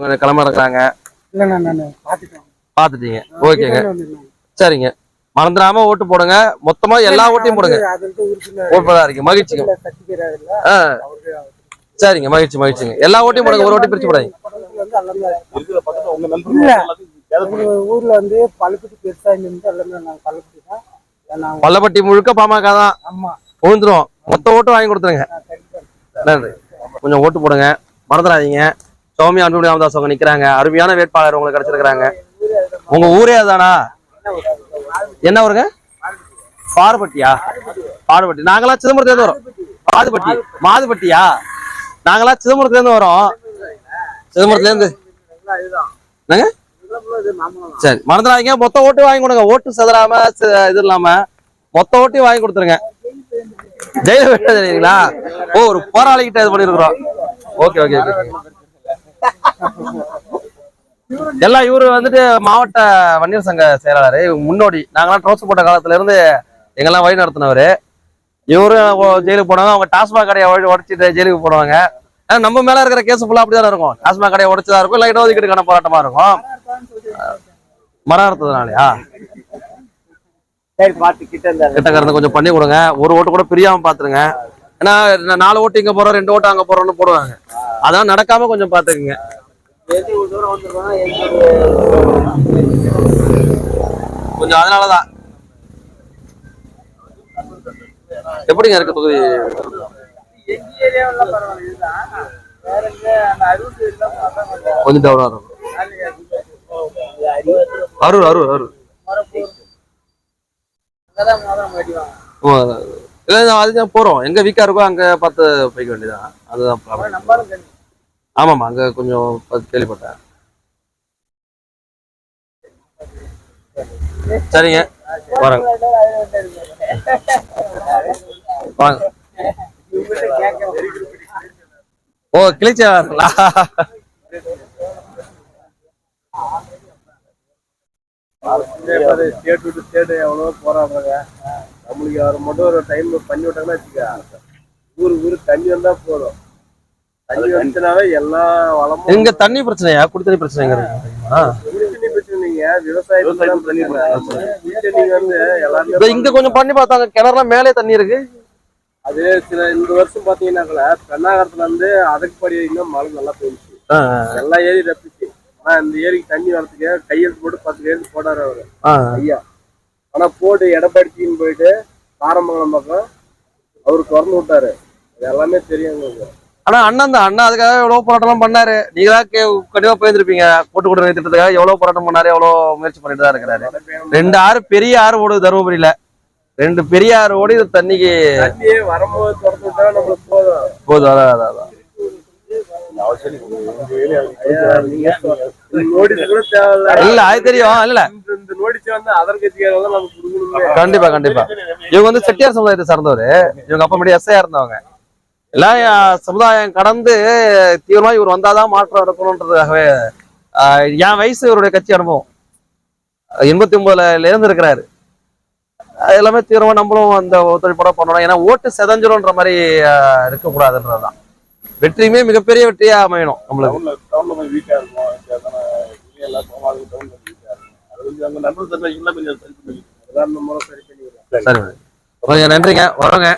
இவங்க கிளம்ப இருக்கிறாங்க. இல்லைண்ணா நான் பார்த்துட்டேன். பாத்துட்டீங்க ஓகேங்க. சரிங்க. மறந்துடாம ஓட்டு போடுங்க. மொத்தமா எல்லா ஓட்டையும் போடுங்க. ஓட்டுதான் இருக்கு மகிழ்ச்சிங்க. சரிங்க. மகிழ்ச்சி மகிழ்ச்சிங்க. எல்லா ஓட்டையும் போடுங்க. ஒரு ஓட்டி பிரிச்சு போடாதீங்க. ஊர்ல வந்து பெருசா இருந்து நாங்க பள்ளப்பட்டி முழுக்க பாமக தான். விழுந்துரும் மொத்த ஓட்டு வாங்கி கொடுத்துருங்க. நன்றி. கொஞ்சம் ஓட்டு போடுங்க. மறந்துடாதீங்க. சௌமி அன்புமணி ராமதாஸ் அவங்க நிக்கிறாங்க. அருமையான வேட்பாளர் உங்களுக்கு கிடைச்சிருக்கிறாங்க. உங்க ஊரே அதானா? என்ன ஊருங்க? பாடுபட்டியா? பாடுபட்டி. நாங்களாம் சிதம்பரத்துல இருந்து வரோம். பாதுபட்டி. மாதுபட்டியா? நாங்களாம் சிதம்பரத்துல இருந்து வரோம். சிதம்பரத்துல இருந்து என்னங்க? சரி. மறந்துடாதீங்க. மொத்த ஓட்டு வாங்கி கொடுங்க. ஓட்டு செதறாம இது இல்லாம மொத்த ஓட்டையும் வாங்கி கொடுத்துருங்க. ஜெயில வெட்ட தெரியுங்களா ஓ ஒரு போராளிகிட்ட இது பண்ணிருக்கிறோம். Okay okay okay. எல்லாம் இவரு வந்துட்டு மாவட்ட வன்னியர் சங்க செயலாளர் முன்னோடி. நாங்களாம் ட்ரோஸ் போட்ட காலத்துல இருந்து எங்கெல்லாம் வழி நடத்தினவர். இவரும் ஜெயிலுக்கு போனாங்க அவங்க டாஸ்மாக் கடையை உடச்சி உடச்சிட்டு ஜெயிலுக்கு போடுவாங்க ஆனா நம்ம மேல இருக்கிற கேஸ் ஃபுல்லா அப்படிதான் இருக்கும். டாஸ்மாக் கடையை உடைச்சதா இருக்கும் இல்லை இடஒதுக்கீடுக்கான போராட்டமா இருக்கும். மரம் அறுத்ததுனாலயா? கிட்ட இருந்தா கொஞ்சம் பண்ணி கொடுங்க. ஒரு ஓட்டு கூட பிரியாம பாத்துருங்க. ஏன்னா நாலு ஓட்டு இங்க போறோம் ரெண்டு ஓட்டு அங்க போறோம்னு போடுவாங்க. அதான் நடக்காம கொஞ்சம் பாத்துக்குங்க. கொஞ்சம் அதனாலதான். எப்படிங்க இருக்கு தொகுதி கொஞ்சம் டவுனா இருக்கும். அரூர் அரூர் அரூர் இல்ல அதுதான் போறோம். எங்க வீக்கா இருக்கோ அங்க பார்த்து போய்க்க வேண்டியதான் அதுதான் problem. நம்பாலும் கம்மி ஆமாமா அங்க கொஞ்சம் பார்த்து கேள்விப்பட்டேன். சரிங்க. வரேங்க வாங்க. ஓ ஸ்டேட் விட்டு ஸ்டேட் எவ்வளவோ போராடுறாங்க நம்மளுக்கு அவர் மட்டும் ஒரு டைம் பண்ணி விட்டாங்கன்னா வச்சுக்க ஊரு ஊரு தண்ணி வந்தா போதும். தண்ணி வந்துச்சுனாவே எல்லா வளமும் எங்க தண்ணி பிரச்சனையா? குடித்தண்ணி பிரச்சனைங்க இருக்குங்களா? குடித்தண்ணி பிரச்சனைங்க தான் தண்ணி வந்து எல்லாருமே இங்க கொஞ்சம் பண்ணி பார்த்தாங்க. கிணறுலாம் மேலே தண்ணி இருக்கு. அது சில இந்த வருஷம் பாத்தீங்கன்னாக்கல பெண்ணாகரத்துல இருந்து அதற்குப்படி வரைக்கும் மழை நல்லா பெய்ஞ்சுச்சு. ஆ, எல்லா ஏரி ரப்பிச்சு. ஆனா இந்த ஏரிக்கு தண்ணி வரதுக்கு கையெழுத்து போட்டு பத்து கையெழுத்து போடாரு அவரு. ஐயா. ஆனா போட்டு எடப்பாடிச்சின்னு போயிட்டு காரமங்கலம் பக்கம் அவரு திறந்து விட்டாரு. இது எல்லாமே தெரியும் ஆனா அண்ணன் தான் அண்ணா அதுக்காக எவ்வளவு போராட்டம் பண்ணாரு. நீங்க தான் கே- கண்டிப்பா போயிருந்திருப்பீங்க. கூட்டு குடிநீர் திட்டத்துக்காக எவ்வளவு போராட்டம் பண்ணாரு எவ்வளவு முயற்சி பண்ணிட்டு தான் இருக்கிறாரு. ரெண்டு ஆறு பெரிய ஆறு ஓடுது தருமபுரியில. ரெண்டு பெரிய ஆறு ஓடி தண்ணிக்கு வரும்போது போதும். போகுது அதான் அதான். இல்ல அது தெரியும். இல்ல. கண்டிப்பா கண்டிப்பா. இவங்க வந்து செட்டியார் சமுதாயத்தை சார்ந்தவர். இவங்க அப்பா முன்னாடி எஸ்ஐயா இருந்தவங்க. எல்லாம் சமுதாயம் கடந்து தீவிரமா இவர் வந்தாதான் மாற்றம் இருக்கணும்ன்றதுக்காகவே ஆஹ், என் வயசு இவருடைய கட்சி அனுபவம். எண்பத்தி ஒன்பதுல இருந்து இருக்கிறாரு. எல்லாமே தீவிரமா நம்மளும் அந்த ஒத்துழைப்போட பண்ணணும். ஏன்னா ஓட்டு செதஞ்சிரும்ன்ற மாதிரி இருக்கக்கூடாதுன்றதுதான். வெற்றியுமே மிகப்பெரிய வெற்றியா அமையணும் நம்மளுக்கு டவுன்ல டவுன்ல போய் வீக்கா இருக்கும் அதான எல்லா சமாளிக்கும் டவுன்ல வீக்கா இருக்கும் அது வந்து அங்க நண்பர் தன்மை இன்னும் கொஞ்சம் சரி பண்ணி அதான் இந்த முறை சரி பண்ணி சரி கொஞ்சம் நன்றிங்க. வரோங்க.